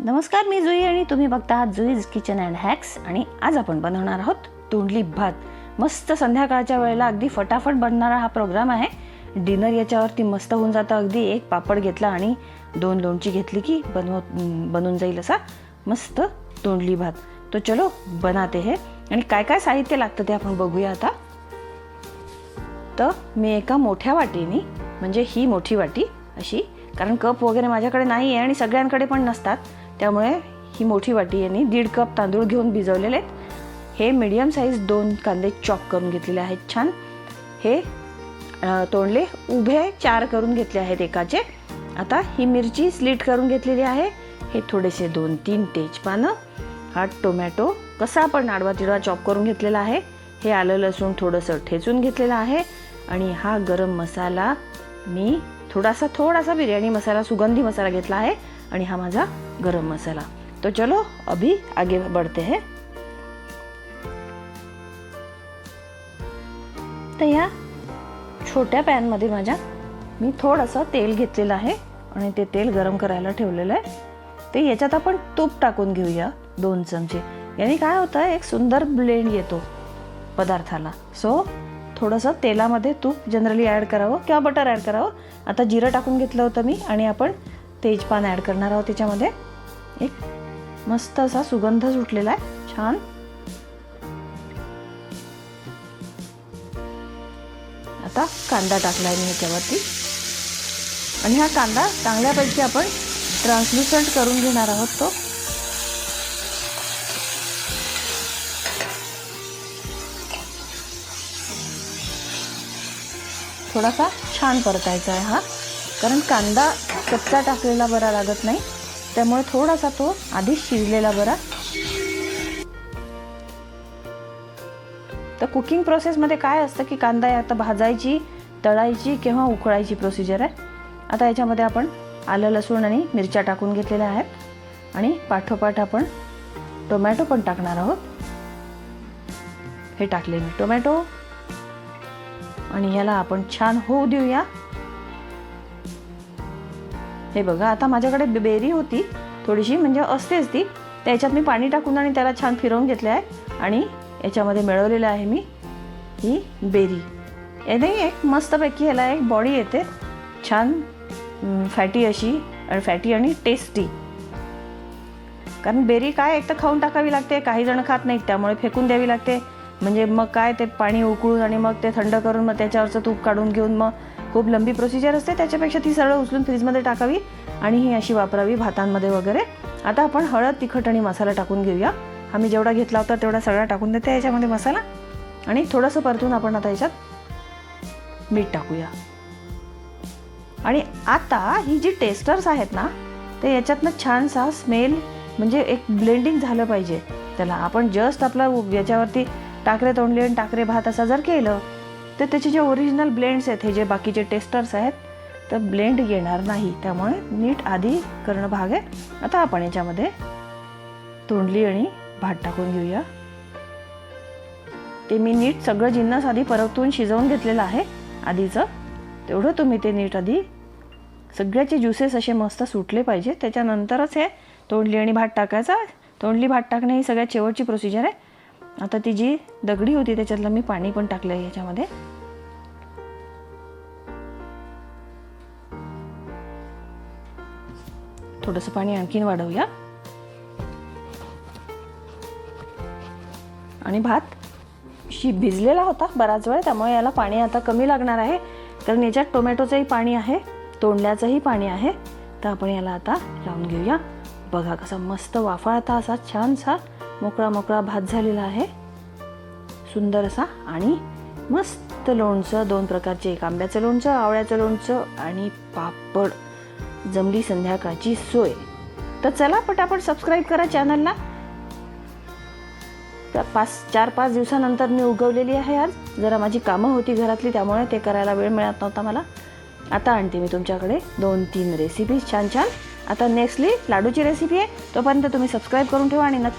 नमस्कार मी जुई आणि तुम्ही बघता आहात जुईज किचन अँड हॅक्स आणि आज आपण बनवणार आहोत तोंडली भात. मस्त संध्याकाळच्या वेळेला अगदी फटाफट बनणारा हा प्रोग्राम आहे. डिनर याच्यावरती मस्त होऊन जातं. अगदी एक पापड घेतला आणि दोन लोणची घेतली की बनव बनून जाईल असा मस्त तोंडली भात. तो चलो बनाते हे. आणि काय काय साहित्य लागतं ते आपण बघूया आता. तर मी एका मोठ्या वाटीने म्हणजे ही मोठी वाटी अशी कारण कप वगैरे माझ्याकडे नाही आहे आणि सगळ्यांकडे पण नसतात. त्यामुळे ही मोठी वाटी यांनी दीड कप तांदूळ घेऊन भिजवलेले आहेत. हे मीडियम साईज दोन कांदे चॉप करून घेतलेले आहेत छान. हे तोंडले उभे चार करून घेतले आहेत एकाचे. आता ही मिरची स्लीट करून घेतलेली आहे. हे थोडेसे दोन तीन तेजपानं हा टोमॅटो कसा आपण आडवा तिडवा चॉप करून घेतलेला आहे. हे आलं लसूण थोडंसं ठेचून घेतलेलं आहे. आणि हा गरम मसाला मी थोडासा थोडासा बिर्याणी मसाला सुगंधी मसाला घेतला आहे. आणि हा माझा गरम मसाला. तो चलो अभी आगे बढ़ते हैं. तर या छोट्या पॅनमध्ये माझ्या मी थोडंसं तेल घेतलेलं आहे आणि ते तेल गरम करायला ठेवलेलं आहे. ते याच्यात आपण तूप टाकून घेऊया दोन चमचे. याने काय होतं एक सुंदर ब्लेंड येतो पदार्थाला. सो थोडंसं तेलामध्ये तूप जनरली ॲड करावं किंवा बटर ॲड करावं. आता जिरं टाकून घेतलं होतं मी आणि आपण तेजपान ॲड करणार आहोत त्याच्यामध्ये. एक मस्त असा सुगंध सुटलेला आहे. छान. आता कांदा टाकला आहे मी ह्याच्यावरती. आणि हा कांदा चांगल्यापैकी आपण ट्रान्सल्युसंट करून घेणार आहोत तो. थोडासा छान परतायचा आहे हा. कारण कांदा कच्चा टाकलेला बरा लागत नाही. त्यामुळे थोडासा तो आधी शिजलेला बरा. तर कुकिंग प्रोसेसमध्ये काय असतं की कांदा आता भाजायची तळायची किंवा उकळायची प्रोसिजर आहे. आता याच्यामध्ये आपण आलं लसूण आणि मिरच्या टाकून घेतलेल्या आहेत. आणि पाठोपाठ आपण टोमॅटो पण टाकणार आहोत. हे टाकले मी टोमॅटो. आणि ह्याला आपण छान होऊ देऊया. हे बघा आता माझ्याकडे बेरी होती थोडीशी म्हणजे असतेच ती. त्याच्यात मी पाणी टाकून आणि त्याला छान फिरवून घेतलं आहे. आणि याच्यामध्ये मिळवलेलं आहे मी ही बेरी. याने एक मस्तपैकी ह्याला एक बॉडी येते. छान फॅटी अशी आणि फॅटी आणि टेस्टी कारण बेरी काय एक तर खाऊन टाकावी लागते काही जण खात नाहीत त्यामुळे फेकून द्यावी लागते. म्हणजे मग काय ते पाणी उकळून आणि मग ते थंड करून मग त्याच्यावरचं तूप काढून घेऊन मग खूप लंबी प्रोसिजर असते. त्याच्यापेक्षा ती सरळ उचलून फ्रीजमध्ये टाकावी आणि ही अशी वापरावी भातांमध्ये वगैरे. आता आपण हळद तिखट आणि मसाला टाकून घेऊया. आम्ही जेवढा घेतला होता तेवढा सगळा टाकून देते याच्यामध्ये मसाला. आणि थोडंसं परतून आपण आता याच्यात मीठ टाकूया. आणि आता ही जी टेस्टर्स आहेत ना ते याच्यातनं छानसा स्मेल म्हणजे एक ब्लेंडिंग झालं पाहिजे. त्याला आपण जस्ट आपला याच्यावरती टाकरे तोंडले आणि टाकरे भात असा जर केलं तर त्याचे जे ओरिजिनल ब्लेंड्स आहेत हे जे बाकीचे टेस्टर्स आहेत तर ब्लेंड येणार नाही. त्यामुळे नीट आधी करणं भाग आहे. आता आपण याच्यामध्ये तोंडली आणि भात टाकून घेऊया. ते मी नीट सगळं जिन्नस आधी परतून शिजवून घेतलेलं आहे आधीचं. तेवढं तुम्ही ते नीट आधी सगळ्याचे ज्युसेस असे मस्त सुटले पाहिजे. त्याच्यानंतरच हे तोंडली आणि भात टाकायचा. तोंडली भात टाकणे ही सगळ्यात शेवटची प्रोसिजर आहे. आता ती जी दगडी होती त्याच्यातलं मी पाणी पण टाकलं आहे याच्यामध्ये. थोडंसं पाणी आणखीन वाढवूया. आणि भात शी भिजलेला होता बराच वेळ त्यामुळे याला पाणी आता कमी लागणार आहे. कारण याच्यात टोमॅटोचंही पाणी आहे तोंडल्याचंही पाणी आहे. तर आपण याला आता लावून घेऊया. बघा कसा मस्त वाफाळता असा छानसा मोकळा मोकळा भात झालेला आहे. सुंदर असा आणि मस्त लोणचं दोन प्रकारचे एक आंब्याचं लोणचं आवळ्याचं लोणचं आणि पापड. जमली संध्याकाळची सोय. तर चला पटापट सबस्क्राईब करा चॅनलला तर पाच चार पाच दिवसानंतर मी उगवलेली आहे आज. जरा माझी कामं होती घरातली त्यामुळे ते करायला वेळ मिळत नव्हता मला. आता आणते मी तुमच्याकडे दोन तीन रेसिपीज छान छान. आता नेक्स्टली लाडूची रेसिपी आहे. तोपर्यंत तुम्ही सबस्क्राईब करून ठेवा आणि नक्की